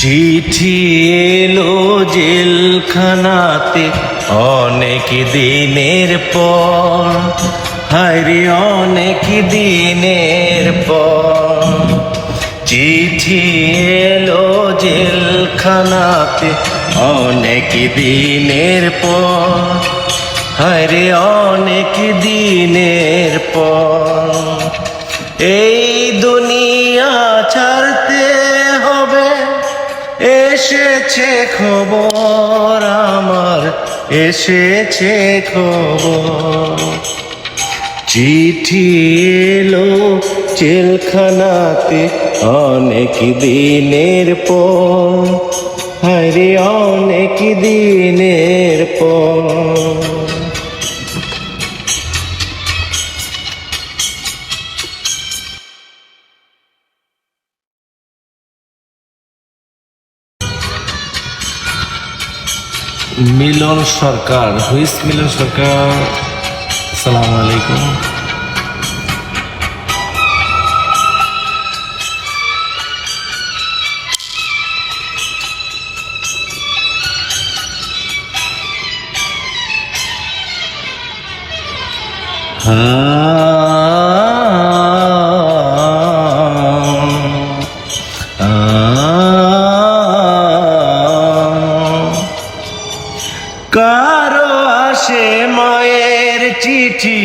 চিঠি এলো জেলখানাতে অনেক দিনের পর। হায়রে অনেক দিনের পর। চিঠি এলো জেলখানাতে অনেক দিনের পর। হায়রে অনেক দিনের পর। এই দুনিয়া ছাড়তে এসেছে খবর আমার এসেছে খবর। চিঠি এলো জেলখানাতে অনেক দিনের পর। হরে অনেক দিনের মিলন সরকার হুইস মিলন সরকার আসসালামু আলাইকুম কারও আসে মায়ের চিঠি,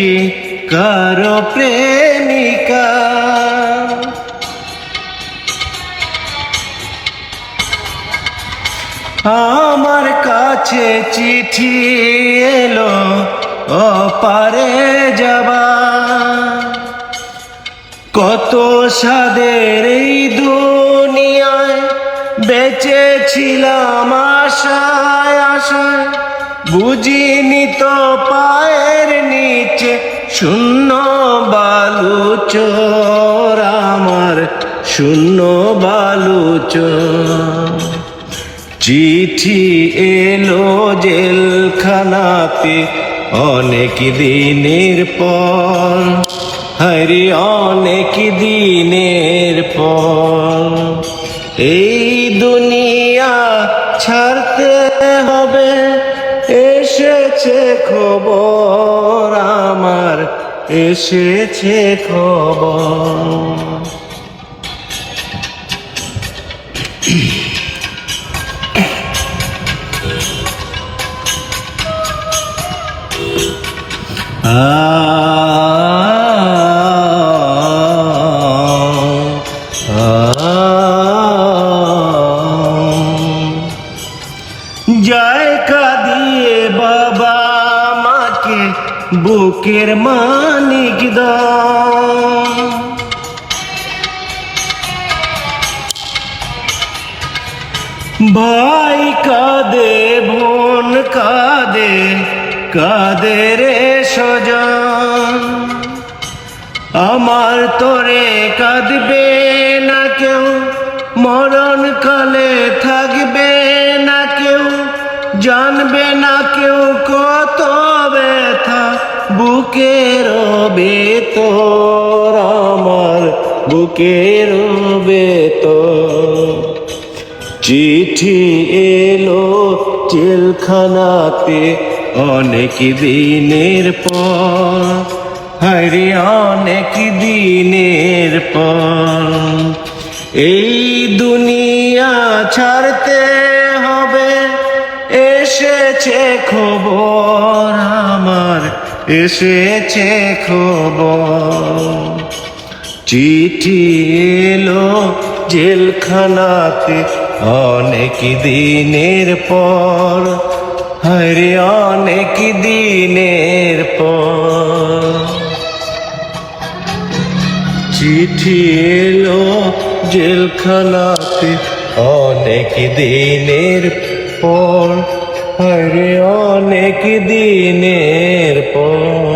কারও প্রেমিকা। আমার কাছে চিঠি এলো, অপারে যাবা। কত সাদের এই দুনিয়ায় বেঁচেছিলাম আশায় আশায়। বুঝিনি তো পায়ের নিচে শূন্য বালু চোর আমার, শূন্য বালু চিঠি এলো জেলখানাতে অনেক দিনের পর হরি অনেক দিনের পর। এই খবর আমার এসেছে খবর জায়গা দিয়ে বুকের মানিক ভাই কাঁদে, বোন কাঁদে কাঁদে রে সজন। আমার তোরে কাঁদবে না কেউ, মরণ কালে থাকবে না কেউ, জানবে না কেউ কত বুকের বেতর আমার বুকের বেতর চিঠি এলো জেলখানাতে অনেক দিনের পর। হরে অনেক দিনের পর। এই দুনিয়া ছাড়তে হবে, এসেছে খবর আমার। এসেছে খবর। চিঠি এলো জেলখানাতে অনেক দিনের পর। হরে অনেক দিনের পর। চিঠি এলো জেলখানাতে অনেক দিনের পর। হরে অনেক দিনের পর।